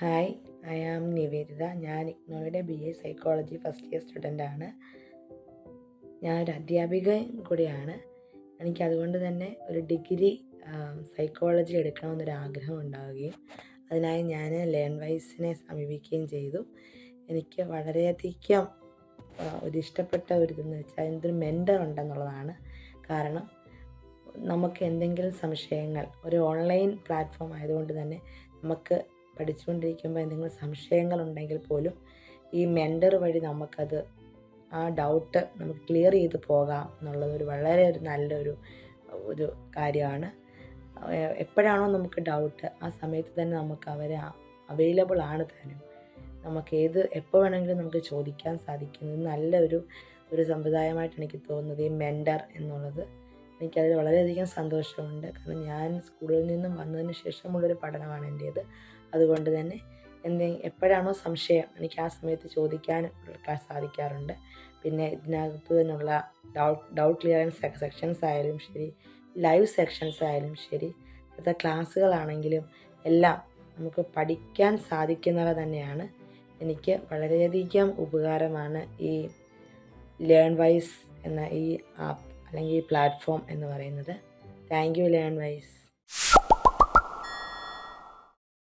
Hi I am Nivedita ഞാൻ ഇഗ്നോയുടെ B A psychology first year സ്റ്റുഡന്റാണ് ഞാനൊരു അധ്യാപിക കൂടിയാണ്. എനിക്ക് അതുകൊണ്ട് തന്നെ ഒരു ഡിഗ്രി സൈക്കോളജി എടുക്കണമെന്നൊരു ആഗ്രഹം ഉണ്ടാവുകയും അതിനായി ഞാൻ ലേൺ വൈസിനെ സമീപിക്കുകയും ചെയ്തു. എനിക്ക് വളരെയധികം ഒരു ഇഷ്ടപ്പെട്ട ഒരു ഇതെന്ന് വെച്ചാൽ അതിനൊരു മെന്റർ ഉണ്ടെന്നുള്ളതാണ് കാരണം നമുക്ക് എന്തെങ്കിലും സംശയങ്ങൾ ഒരു ഓൺലൈൻ പ്ലാറ്റ്ഫോം ആയതുകൊണ്ട് തന്നെ നമുക്ക് പഠിച്ചുകൊണ്ടിരിക്കുമ്പോൾ എന്തെങ്കിലും സംശയങ്ങളുണ്ടെങ്കിൽ പോലും ഈ മെന്റർ വഴി നമുക്കത് ആ ഡൗട്ട് നമുക്ക് ക്ലിയർ ചെയ്ത് പോകാം എന്നുള്ളത് ഒരു വളരെ ഒരു നല്ലൊരു ഒരു കാര്യമാണ്. എപ്പോഴാണോ നമുക്ക് ഡൗട്ട് ആ സമയത്ത് തന്നെ നമുക്ക് അവരെ അവൈലബിൾ ആണ് താനും. നമുക്ക് ഏത് എപ്പോൾ വേണമെങ്കിലും നമുക്ക് ചോദിക്കാൻ സാധിക്കുന്നത് നല്ലൊരു ഒരു സമ്പ്രദായമായിട്ട് എനിക്ക് തോന്നുന്നത് ഈ മെൻഡർ എന്നുള്ളത്. എനിക്കതിൽ വളരെയധികം സന്തോഷമുണ്ട്. കാരണം ഞാൻ സ്കൂളിൽ നിന്നും വന്നതിന് ശേഷമുള്ളൊരു പഠനമാണ് എന്റേത് അതുകൊണ്ട് തന്നെ എന്തെ എപ്പോഴാണോ സംശയം എനിക്ക് ആ സമയത്ത് ചോദിക്കാൻ സാധിക്കാറുണ്ട്. പിന്നെ ഇതിനകത്ത് തന്നെയുള്ള ഡൗട്ട് ഡൗട്ട് ക്ലിയറൻസ് സെക്ഷൻസ് ആയാലും ശരി ലൈവ് സെക്ഷൻസ് ആയാലും ശരി അത് ക്ലാസ്സുകളാണെങ്കിലും എല്ലാം നമുക്ക് പഠിക്കാൻ സാധിക്കുന്നവ തന്നെയാണ്. എനിക്ക് വളരെയധികം ഉപകാരമാണ് ഈ ലേൺ വൈസ് എന്ന ഈ ആപ്പ് അല്ലെങ്കിൽ ഈ പ്ലാറ്റ്ഫോം എന്ന് പറയുന്നത്. Thank you learn wise